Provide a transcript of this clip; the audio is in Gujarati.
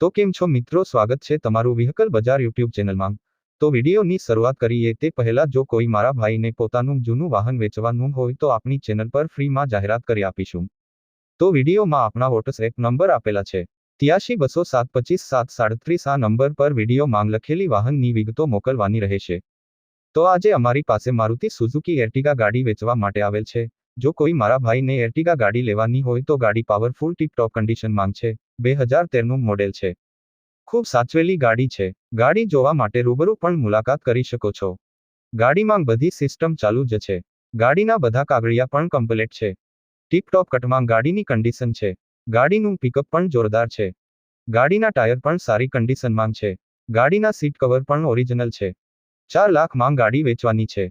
તો કેમ છો મિત્રો? સ્વાગત છે તમારું વ્હીકલ બજાર યુટ્યુબ ચેનલમાં. તો વિડીયોની શરૂઆત કરીએ તે પહેલા જો કોઈ મારા ભાઈને પોતાનું જૂનું વાહન વેચવાનું હોય તો આપણી ચેનલ પર ફ્રીમાં જાહેરાત કરી આપીશું. તો વિડીયોમાં આપણા વોટ્સએપ નંબર આપેલા છે. ત્યાસી બસો સાત પચીસ સાત સાડત્રીસ આ નંબર પર વીડિયો માંગ લખેલી વાહનની વિગતો મોકલવાની રહેશે. તો આજે અમારી પાસે મારુતિ સુઝુકી એર્ટિગા ગાડી વેચવા માટે આવેલ છે. જો કોઈ મારા ભાઈને એર્ટિગા ગાડી લેવાની હોય તો ગાડી પાવરફુલ ટીપ ટોપ કન્ડિશનમાં છે. બે હજાર તેરનું મોડેલ છે. ખૂબ સાચવેલી ગાડી છે. ગાડી જોવા માટે રૂબરૂ પણ મુલાકાત કરી શકો છો. ગાડીમાં બધી સિસ્ટમ ચાલુ જ છે. ગાડીના બધા કાગળિયા પણ કમ્પ્લેટ છે. ટીપટોપ કટમાં ગાડીની કન્ડિશન છે. ગાડીનું પિકઅપ પણ જોરદાર છે. ગાડીના ટાયર પણ સારી કન્ડિશનમાં છે. ગાડીના સીટ કવર પણ ઓરિજિનલ છે. ચાર લાખમાં ગાડી વેચવાની છે.